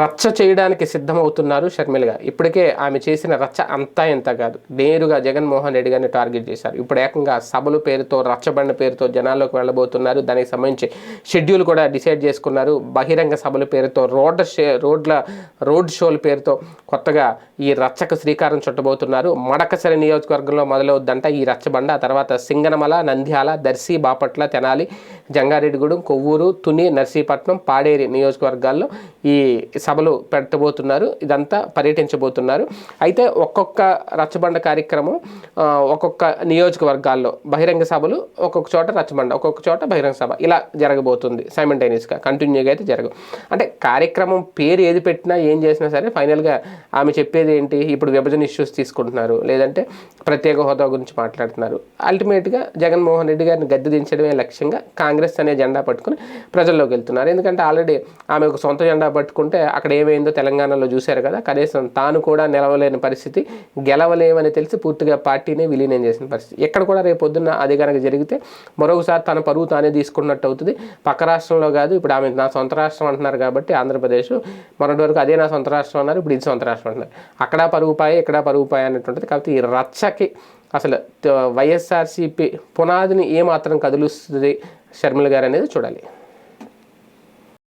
రచ్చ చేయడానికి సిద్ధమవుతున్నారు షర్మిలగా ఇప్పటికే ఆమె చేసిన రచ్చ అంతా ఎంత కాదు. నేరుగా జగన్మోహన్ రెడ్డి గారిని టార్గెట్ చేశారు. ఇప్పుడు ఏకంగా సభలు పేరుతో రచ్చబండ పేరుతో జనాల్లోకి వెళ్ళబోతున్నారు. దానికి సంబంధించి షెడ్యూల్ కూడా డిసైడ్ చేసుకున్నారు. బహిరంగ సభల పేరుతో రోడ్ షే రోడ్ల రోడ్ షోల పేరుతో కొత్తగా ఈ రచ్చకు శ్రీకారం చుట్టబోతున్నారు. మడకసరి నియోజకవర్గంలో మొదలవుద్దంట ఈ రచ్చబండ ఆ తర్వాత సింగనమల నంద్యాల దర్శి బాపట్ల తెనాలి జంగారెడ్డిగూడెం కొవ్వూరు తుని నర్సీపట్నం పాడేరి నియోజకవర్గాల్లో ఈ సభలు పెట్టబోతున్నారు ఇదంతా పర్యటించబోతున్నారు. అయితే ఒక్కొక్క రచ్చబండ కార్యక్రమం ఒక్కొక్క నియోజకవర్గాల్లో బహిరంగ సభలు ఒక్కొక్క చోట రచ్చబండ ఒక్కొక్క చోట బహిరంగ సభ. ఇలా జరగబోతుంది సైమంటైనియస్గా కంటిన్యూగా అయితే జరగదు అంటే కార్యక్రమం పేరు ఏది పెట్టినా ఏం చేసినా సరే ఫైనల్గా ఆమె చెప్పేది ఏంటి ఇప్పుడు విభజన ఇష్యూస్ తీసుకుంటున్నారు లేదంటే ప్రత్యేక హోదా గురించి మాట్లాడుతున్నారు. అల్టిమేట్గా జగన్మోహన్ రెడ్డి గారిని గద్దె దించడమే లక్ష్యంగా కాంగ్రెస్ అనే జెండా పట్టుకుని ప్రజల్లోకి వెళ్తున్నారు. ఎందుకంటే ఆల్రెడీ ఆమె ఒక సొంత జెండా పట్టుకుంటే అక్కడ ఏమైందో తెలంగాణలో చూశారు కదా కనీసం తాను కూడా నిలవలేని పరిస్థితి గెలవలేమని తెలిసి పూర్తిగా పార్టీని విలీనం చేసిన పరిస్థితి. ఎక్కడ కూడా రేపు పొద్దున్న అది కనుక జరిగితే మరొకసారి తన పరువు తానే తీసుకున్నట్టు అవుతుంది. పక్క రాష్ట్రంలో కాదు ఇప్పుడు ఆమె నా సొంత రాష్ట్రం అంటున్నారు కాబట్టి ఆంధ్రప్రదేశ్ మొన్నటి వరకు అదే నా సొంత రాష్ట్రం అన్నారు ఇప్పుడు ఇది సొంత రాష్ట్రం అంటున్నారు. అక్కడ పరుగుపాయ ఇక్కడ పరుగుపాయ అన్నట్టుంటుంది. కాబట్టి ఈ రచ్చకి అసలు వైఎస్ఆర్సీపీ పునాదిని ఏమాత్రం కదులుస్తుంది షర్మిల గారు అనేది చూడాలి.